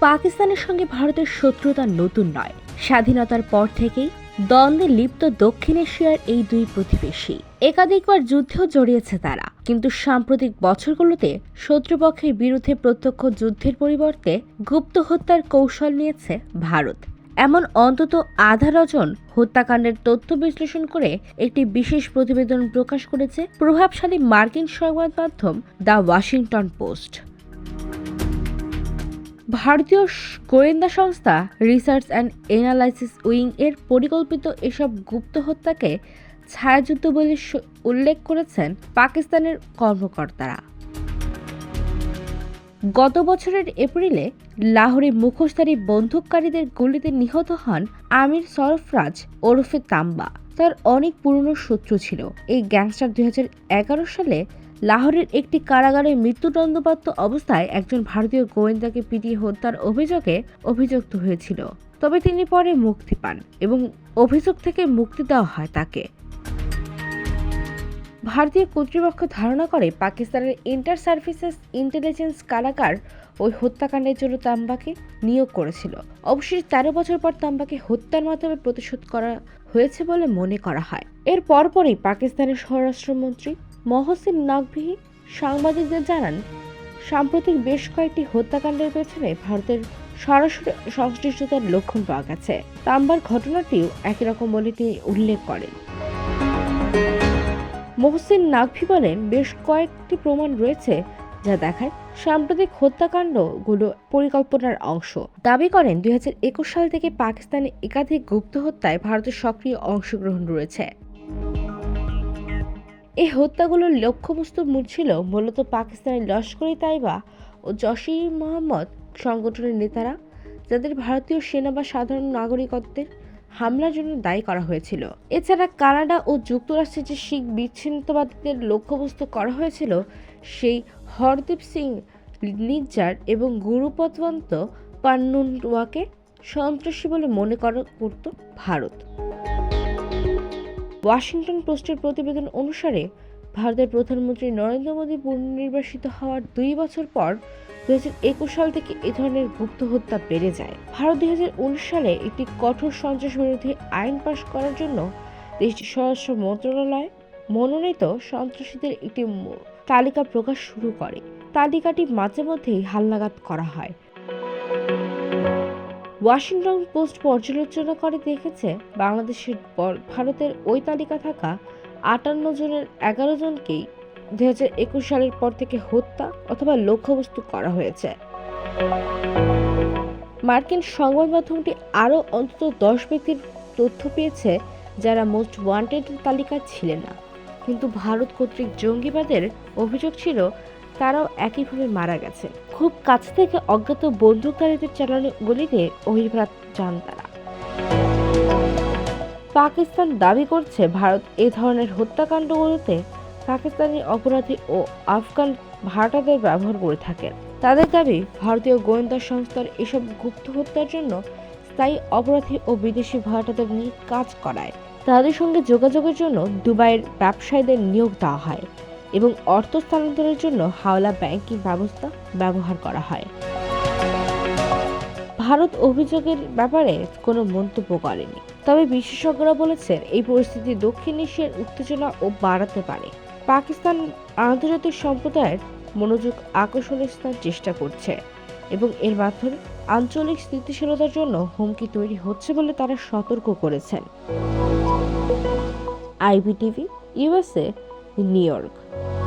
পাকিস্তানের সঙ্গে ভারতের শত্রুতা নতুন নয়। স্বাধীনতার পর থেকেই দ্বন্দ্বে লিপ্ত দক্ষিণ এশিয়ার এই দুই প্রতিবেশী। একাধিকবার যুদ্ধেও জড়িয়েছে তারা। কিন্তু সাম্প্রতিক বছরগুলোতে শত্রুপক্ষের বিরুদ্ধে প্রত্যক্ষ যুদ্ধের পরিবর্তে গুপ্ত হত্যার কৌশল নিয়েছে ভারত। এমন অন্তত আধা ডজন হত্যাকাণ্ডের তথ্য বিশ্লেষণ করে একটি বিশেষ প্রতিবেদন প্রকাশ করেছে প্রভাবশালী মার্কিন সংবাদ মাধ্যম দ্য ওয়াশিংটন পোস্ট। ভারতীয় গোয়েন্দা সংস্থা রিসার্চ অ্যান্ড এনালাইসিস উইং এর পরিকল্পিত এসব গুপ্ত হত্যাকে ছায়াযুদ্ধ বলে উল্লেখ করেছেন পাকিস্তানের কর্মকর্তারা। গত বছরের এপ্রিলে লাহোরে মুখোশধারী বন্দুককারীদের গুলিতে নিহত হন আমির সরফরাজ ওরফে তাম্বা। তার অনেক পুরনো শত্রু ছিল। এই গ্যাংস্টার দুই হাজার এগারো সালে লাহোরের একটি কারাগারে মৃত্যুদণ্ডপ্রাপ্ত অবস্থায় একজন ভারতীয় গোয়েন্দাকে পিটিয়ে হত্যার অভিযোগে অভিযুক্ত হয়েছিল। তবে তিনি পরে মুক্তি পান এবং অভিযোগ থেকে মুক্তি দেওয়া হয় তাকে। ভারতীয় কর্তৃপক্ষ ধারণা করে পাকিস্তানের ইন্টার সার্ভিসেস ইন্টেলিজেন্স কারাগার ওই হত্যাকাণ্ডের জন্য তাম্বাকে নিয়োগ করেছিল। অবশেষে তেরো বছর পর তাম্বাকে হত্যার মাধ্যমে প্রতিশোধ করা হয়েছে বলে মনে করা হয়। এর পরপরই পাকিস্তানের স্বরাষ্ট্রমন্ত্রী মহসিন নাকভি সাংবাদিকদের জানান, সাম্প্রতিক বেশ কয়েকটি হত্যাকাণ্ডের পেছনে ভারতের সরাসরি সংশ্লিষ্টতার লক্ষণ পাওয়া গেছে। তাম্বার ঘটনাটিও একই রকম বলে তিনি উল্লেখ করেন। মহসিন নাকভি বলেন, বেশ কয়েকটি প্রমাণ রয়েছে যা দেখায় সাম্প্রতিক হত্যাকাণ্ডগুলো পরিকল্পনার অংশ। দাবি করেন, দুই হাজার একুশ সাল থেকে পাকিস্তানে একাধিক গুপ্ত হত্যায় ভারতের সক্রিয় অংশগ্রহণ রয়েছে। এই হত্যাগুলোর লক্ষ্যবস্তু ছিল মূলত পাকিস্তানের লস্করি তাইবা ও জশি মোহাম্মদ সংগঠনের নেতারা, যাদের ভারতীয় সেনা বা সাধারণ নাগরিকত্বের হামলার জন্য দায়ী করা হয়েছিল। এছাড়া কানাডা ও যুক্তরাষ্ট্রের যে শিখ বিচ্ছিন্নতাবাদীদের লক্ষ্যবস্তু করা হয়েছিল, সেই হরদীপ সিং নিজ্জার এবং গুরুপতবন্ত পান্নুনওয়াকে সন্ত্রাসী বলে মনে করা, করত ভারত। ওয়াশিংটন পোস্টের প্রতিবেদন অনুসারে, ভারতের প্রধানমন্ত্রী নরেন্দ্র মোদী পুনর্নির্বাসিত হওয়ার দুই বছর পর দুই একুশ সাল থেকে এ ধরনের গুপ্ত হত্যা বেড়ে যায়। ভারত দুই হাজার উনিশ সালে একটি কঠোর সন্ত্রাস বিরোধী আইন পাশ করার জন্য দেশটির স্বরাষ্ট্র মন্ত্রণালয় মনোনীত সন্ত্রাসীদের একটি তালিকা প্রকাশ শুরু করে। তালিকাটি মাঝে মধ্যেই হালনাগাদ করা হয়। ওয়াশিংটন পোস্ট পর্যালোচনা করে দেখেছে, বাংলাদেশের পর- ভারতের ওই তালিকা থাকা আটান্ন জনের এগারো জনকেই দু হাজার একুশ সালের পর থেকে হত্যা অথবা লক্ষ্যবস্তু করা হয়েছে। মার্কিন সংবাদ মাধ্যমটি আরও অন্তত দশ ব্যক্তির তথ্য পেয়েছে যারা মোস্ট ওয়ান্টেড তালিকায় ছিলেন না। কিন্তু ভারত কর্তৃক জঙ্গিবাদের অভিযোগ ছিল তারাও একইভাবে মারা গেছে। খুব কাছ থেকে অজ্ঞাত বন্দুকধারীদের চালানো গুলিতে অভিপ্রাত যান তারা। পাকিস্তান দাবি করছে ভারত এ ধরনের হত্যাকাণ্ডগুলোতে পাকিস্তানি অপরাধী ও আফগান ভাড়াটাদের ব্যবহার করে থাকেন। তাদের দাবি, ভারতীয় গোয়েন্দা সংস্থার এসব গুপ্ত হত্যার জন্য স্থায়ী অপরাধী ও বিদেশি ভাড়াটাদের নিয়ে কাজ করায়। তাদের সঙ্গে যোগাযোগের জন্য দুবাইয়ের ব্যবসায়ীদের নিয়োগ দেওয়া হয়। এবং অর্থ স্থানান্তরের জন্য হাওলা ব্যাংকিং ব্যবস্থা ব্যবহার করা হয়। ভারত অভিযোগের ব্যাপারে কোনো মন্তব্য করেনি। তবে বিশেষজ্ঞরা বলেছেন, এই পরিস্থিতি দক্ষিণ এশিয়ার উত্তেজনা ও বাড়াতে পারে। পাকিস্তান আন্তর্জাতিক সম্প্রদায়ের মনোযোগ আকর্ষণের স্থান চেষ্টা করছে এবং এর মাধ্যমে আঞ্চলিক স্থিতিশীলতার জন্য হুমকি তৈরি হচ্ছে বলে তারা সতর্ক করেছেন। IBTV, USA in New York.